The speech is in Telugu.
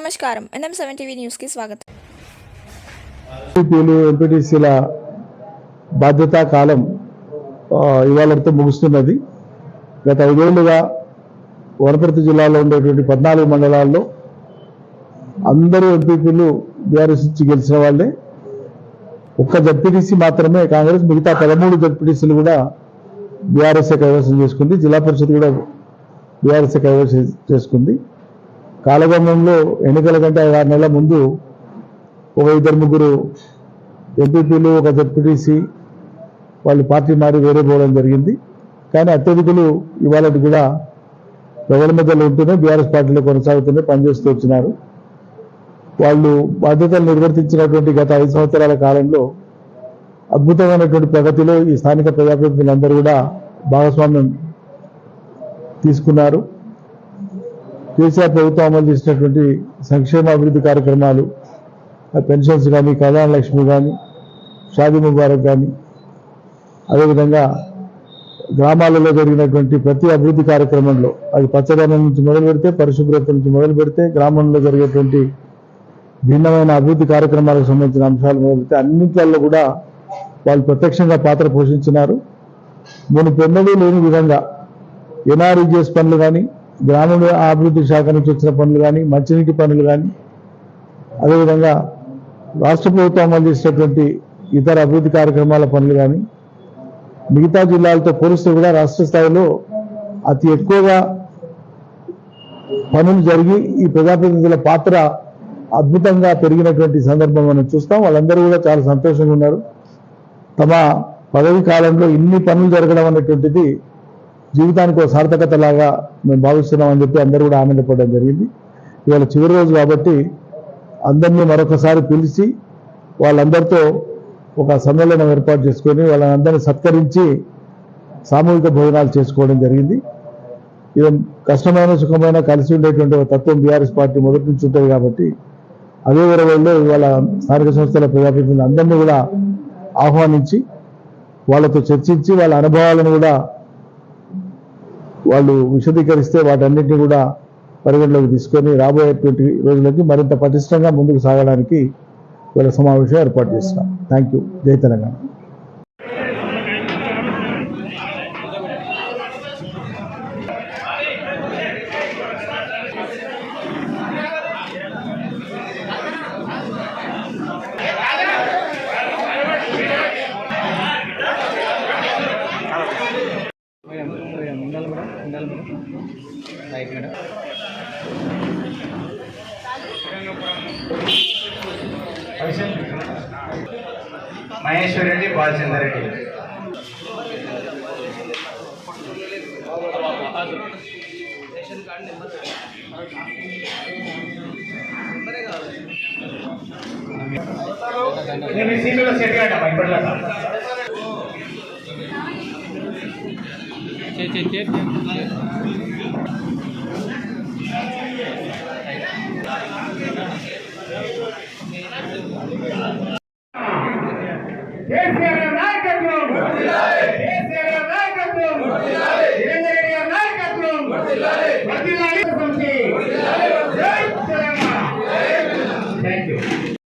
నమస్కారం. ఎన్ఎం సెవెన్ టీవీ న్యూస్కి స్వాగతం. టీపీలు ఎంపీటీసీల బాధ్యతా కాలం ఇవాళతో ముగుస్తున్నది. గత ఐదేళ్ళుగా వనపర్తి జిల్లాలో ఉండేటువంటి పద్నాలుగు మండలాల్లో అందరూ ఎంపీపీలు బీఆర్ఎస్ నుంచి గెలిచిన వాళ్ళే. ఒక్క జడ్పీటీసీ మాత్రమే కాంగ్రెస్ మిగతా పదమూడు జడ్పీటీసీలు కూడా బీఆర్ఎస్ఏ కైవసం చేసుకుంది. జిల్లా పరిషత్ కూడా బీఆర్ఎస్ఏ కైవసం చేసుకుంది. కాలగమనంలో ఎన్నికల కంటే ఆరు నెలల ముందు ఒక ఇద్దరు ముగ్గురు ఎంపీపీలు ఒక జడ్పీటీసీ వాళ్ళు పార్టీ మారి వేరే పోవడం జరిగింది. కానీ అత్యధికులు ఇవాళ కూడా ప్రజల మధ్యలో ఉంటూనే బీఆర్ఎస్ పార్టీలో కొనసాగుతూనే పనిచేస్తూ వచ్చినారు. వాళ్ళు బాధ్యతలు నిర్వర్తించినటువంటి గత ఐదు సంవత్సరాల కాలంలో అద్భుతమైనటువంటి ప్రగతిలో ఈ స్థానిక ప్రజాప్రతినిధులందరూ కూడా భాగస్వామ్యం తీసుకున్నారు. కేసీఆర్ ప్రభుత్వం అమలు చేసినటువంటి సంక్షేమ అభివృద్ధి కార్యక్రమాలు పెన్షన్స్ కానీ కళ్యాణ లక్ష్మి కానీ షాదీ ముబారక్ కానీ అదేవిధంగా గ్రామాలలో జరిగినటువంటి ప్రతి అభివృద్ధి కార్యక్రమంలో అది పచ్చదనం నుంచి మొదలు పెడితే పరిశుభ్రత నుంచి మొదలు పెడితే గ్రామంలో జరిగేటువంటి భిన్నమైన అభివృద్ధి కార్యక్రమాలకు సంబంధించిన అంశాలు మొదలు పెడితే అన్నింటిలో కూడా వాళ్ళు ప్రత్యక్షంగా పాత్ర పోషించినారు. మును పెన్నడూ లేని విధంగా ఎన్ఆర్ఈజిఎస్ పనులు కానీ గ్రామీణ అభివృద్ధి శాఖ నుంచి వచ్చిన పనులు కానీ మంచినీటి పనులు కానీ అదేవిధంగా రాష్ట్ర ప్రభుత్వం అమలు చేసినటువంటి ఇతర అభివృద్ధి కార్యక్రమాల పనులు కానీ మిగతా జిల్లాలతో పోలిస్తే కూడా రాష్ట్ర స్థాయిలో అతి ఎక్కువగా పనులు జరిగి ఈ ప్రజాప్రతినిధుల పాత్ర అద్భుతంగా పెరిగినటువంటి సందర్భం మనం చూస్తాం. వాళ్ళందరూ కూడా చాలా సంతోషంగా ఉన్నారు. తమ పదవి కాలంలో ఇన్ని పనులు జరగడం అనేటువంటిది జీవితానికి ఒక సార్థకత లాగా మేము భావిస్తున్నాం అని చెప్పి అందరూ కూడా ఆనందపడడం జరిగింది. ఇవాళ చివరి రోజు కాబట్టి అందరినీ మరొకసారి పిలిచి వాళ్ళందరితో ఒక సమ్మేళనం ఏర్పాటు చేసుకొని వాళ్ళందరినీ సత్కరించి సామూహిక భోజనాలు చేసుకోవడం జరిగింది. ఇది కష్టమైన సుఖమైన కలిసి ఉండేటువంటి తత్వం బీఆర్ఎస్ పార్టీ మొదటి నుంచి ఉంటుంది కాబట్టి అదే విరవల్లో ఇవాళ స్థానిక సంస్థల ప్రజాప్రతినిధులు అందరినీ కూడా ఆహ్వానించి వాళ్ళతో చర్చించి వాళ్ళ అనుభవాలను కూడా వాళ్ళు విశదీకరిస్తే వాటన్నిటిని కూడా పరిగణలోకి తీసుకొని రాబోయేటువంటి రోజులకి మరింత పటిష్టంగా ముందుకు సాగడానికి వీళ్ళ సమావేశం ఏర్పాటు చేస్తున్నాం థ్యాంక్ యూ జై తెలంగాణ మేడం మేడం ఉండాలి మేడం ఉండాలి madam right madam. Maheshwar Reddy Balachandar Reddy మీ సీట్లో set chết chết chết chết. yes, yes.